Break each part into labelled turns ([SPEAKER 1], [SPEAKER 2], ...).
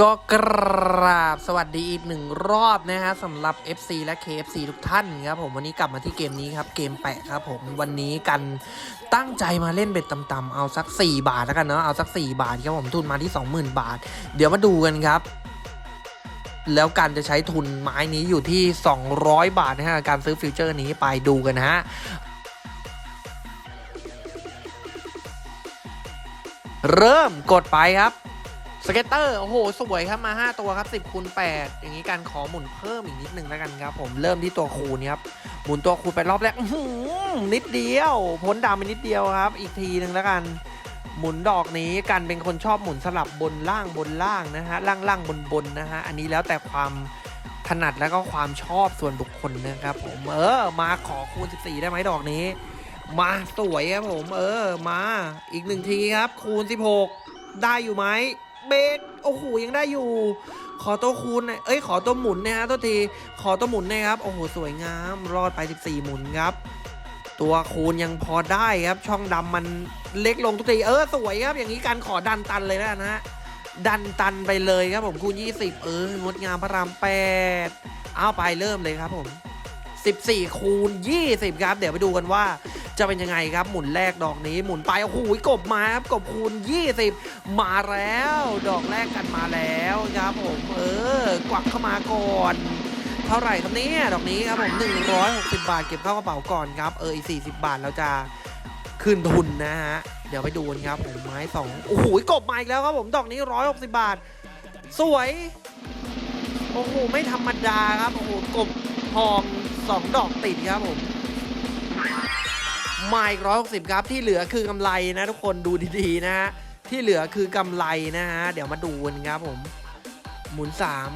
[SPEAKER 1] ก็กราบสวัสดีอีกหนึ่งรอบนะฮะสำหรับ FC และ KFC ทุกท่านครับผมวันนี้กลับมาที่เกมนี้ครับ เกมแปะครับผมวันนี้กันตั้งใจมาเล่นเบ็ดต่ำๆเอาสัก 4 บาทแล้วกันเนาะเอาสัก 4 บาทครับผมทุนมาที่ 20,000 บาท เดี๋ยวมาดูกันครับ แล้วกันจะใช้ทุนไม้นี้อยู่ที่ 200 บาทนะฮะการซื้อฟิวเจอร์นี้ไปดูกันนะฮะเริ่มกดไปครับ สเก็ตเตอร์โอ้โห สวยครับมา 5 ตัวครับ 10คูณ8อย่างนี้การขอหมุนเพิ่มอีกนิดนึงแล้วกันครับ ผมเริ่มที่ตัวคูณครับ หมุนตัวคูณไปรอบแรกนิดเดียว พ้นดำไปนิดเดียวครับ อีกทีหนึ่งแล้วกัน หมุนดอกนี้กันเป็นคนชอบหมุนสลับบนล่างบนล่างนะฮะล่างล่างบนบนนะฮะอันนี้แล้วแต่ความถนัดแล้วก็ความชอบส่วนบุคคลนะครับผมเออมาขอคูณ 14 ได้ไหมดอกนี้ มาสวยครับผม เออมาอีกหนึ่งทีครับ คูณ 16 ได้อยู่ไหม เบสโอ้โหยังได้อยู่ ขอตัวคูณหน่อยเอ้ยขอตัวหมุนนะฮะตัวทีขอตัวหมุนนะครับโอ้โหสวยงามรอดไป 14 หมุนครับ ตัวคูณยังพอได้ครับ ช่องดำมันเล็กลงทุกทีเออสวยครับอย่างนี้การขอดันตันเลยนะฮะดันตันไปเลยครับผมคูณ 20 เอองดงามพระรามแปดเอาไปเริ่มเลยครับผม 14 คูณ 20 ครับ เดี๋ยวไปดูกันว่า จะเป็นยังไงครับ หมุนแรกดอกนี้หมุนไปโอ้โหกบมาครับกบคูณ 20 มาแล้ว ดอกแรกกันมาแล้วครับผมเออกวักเข้ามาก่อนเท่าไหร่ครับเนี่ยดอกนี้ครับผม 160 บาทเก็บเข้ากระเป๋าก่อนครับ เอออีก40 บาทเราจะคืนทุนนะฮะ เดี๋ยวไปดูกันครับผมไม้สองโอ้โหกบมาอีกแล้วครับผมดอกนี้ 160 บาท สวย โอ้โห ไม่ธรรมดาครับ โอ้โห กบทองสองดอกติดครับผม มาอีกร้อยหกสิบครับที่เหลือคือกำไรนะทุกคนดูดีๆนะฮะที่เหลือคือกำไรนะฮะเดี๋ยวมาดูกันครับผม หมุนสาม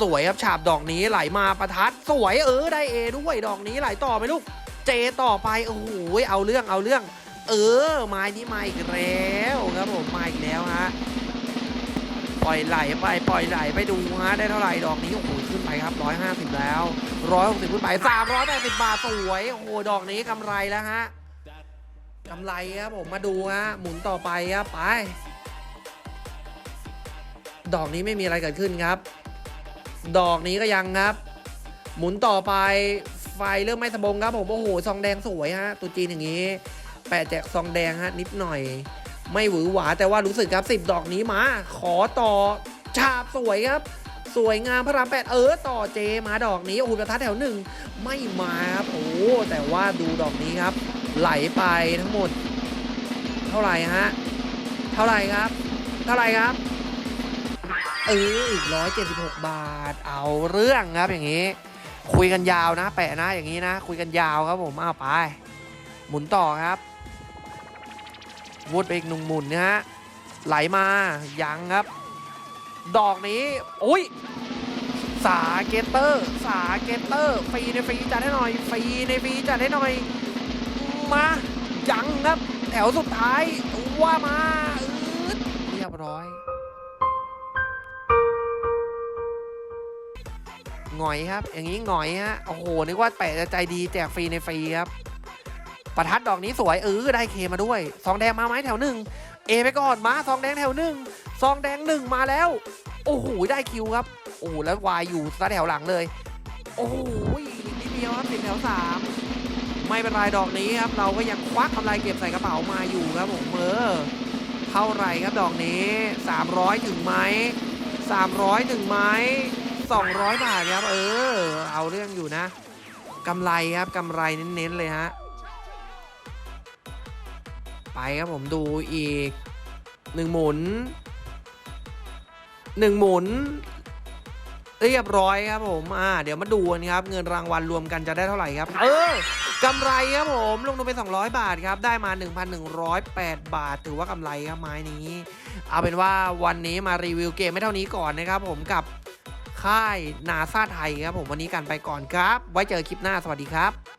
[SPEAKER 1] สวยครับฉาบดอกนี้ไหลมาประทัดสวยเออได้เอด้วยดอกนี้ไหลต่อไหมลูกเจต่อไปโอ้โหเอาเรื่องเอาเรื่อง เออไม้นี้มาอีกแล้วครับผมมาอีกแล้วฮะ ล่อยไหลไปปล่อยไหลไปดูฮะได้เท่าไหร่ดอกนี้โอ้โหขึ้นไปครับ 150 แล้ว 160ขึ้นไป 380 บาทสวยโอ้โหดอกนี้กำไรแล้วฮะกำไรครับผมมาดูฮะหมุนต่อไปครับไป ดอกนี้ไม่มีอะไรเกิดขึ้นครับ ดอกนี้ก็ยังครับ หมุนต่อไปไฟเริ่มไม่สบงครับผมโอ้โหซองแดงสวยฮะตัวจีนอย่างนี้แปะแจกซองแดงฮะนิดหน่อย ไม่หวือหวาแต่ว่ารู้สึกครับสิบดอกนี้มา ขอต่อฉาบสวยครับ สวยงามพระรามแปดเออต่อเจมาดอกนี้โอ้โหประทัดแถวหนึ่งไม่มาครับโอ้แต่ว่าดูดอกนี้ครับ ไหลไปทั้งหมด เท่าไหร่ฮะเท่าไหร่ครับ เท่าไหร่ครับเอออีกร้อยเจ็ดสิบหกบาท เอาเรื่องครับอย่างนี้ คุยกันยาวนะ แปะนะอย่างนี้นะ คุยกันยาวครับผมเอาไป หมุนต่อครับ วนไปอีกหนึ่งหมุนนะฮะไหลมายังครับ ดอกนี้อุ้ยสาเกตเตอร์ สาเกตเตอร์ฟรีในฟรีจัดให้หน่อยฟรีในฟรีจัดให้หน่อย มายังครับแถวสุดท้ายว่ามาเรียบร้อยหงอยครับ อย่างนี้หงอยฮะโอ้โหนึกว่าแปะจะใจดีแจกฟรีในฟรีครับ ประทัดดอกนี้สวยเออได้เคมาด้วยซองแดงมาไหมแถวหนึ่งเอไปก่อนมาซองแดงแถวหนึ่งซองแดงหนึ่งมาแล้ว โอ้โหได้คิวครับ โอ้โหแล้ววายอยู่ซะแถวหลังเลย โอ้โหนิดเดียวครับติดแถวสามไม่เป็นไรดอกนี้ครับ เราก็ยังควักกำไรเก็บใส่กระเป๋ามาอยู่ครับผมเออเท่าไหร่ครับดอกนี้ 300 ถึงไหม300 ถึงไหม200 บาทครับ เออ เอาเรื่องอยู่นะกำไรครับกำไรเน้นๆเลยฮะ ไปครับผมดูอีกหนึ่งหมุนหนึ่งหมุนเรียบร้อยครับผมอ่าเดี๋ยวมาดูกันครับ เงินรางวัลรวมกันจะได้เท่าไหร่ครับ เออกำไรครับผม ลงทุนไป 200 บาทครับ ได้มา 1,108 บาท ถือว่ากำไรครับไม้นี้ เอาเป็นว่าวันนี้มารีวิวเกมไม่เท่านี้ก่อนนะครับผมกับค่ายนาซาไทยครับผมวันนี้กันไปก่อนครับ ไว้เจอคลิปหน้าสวัสดีครับ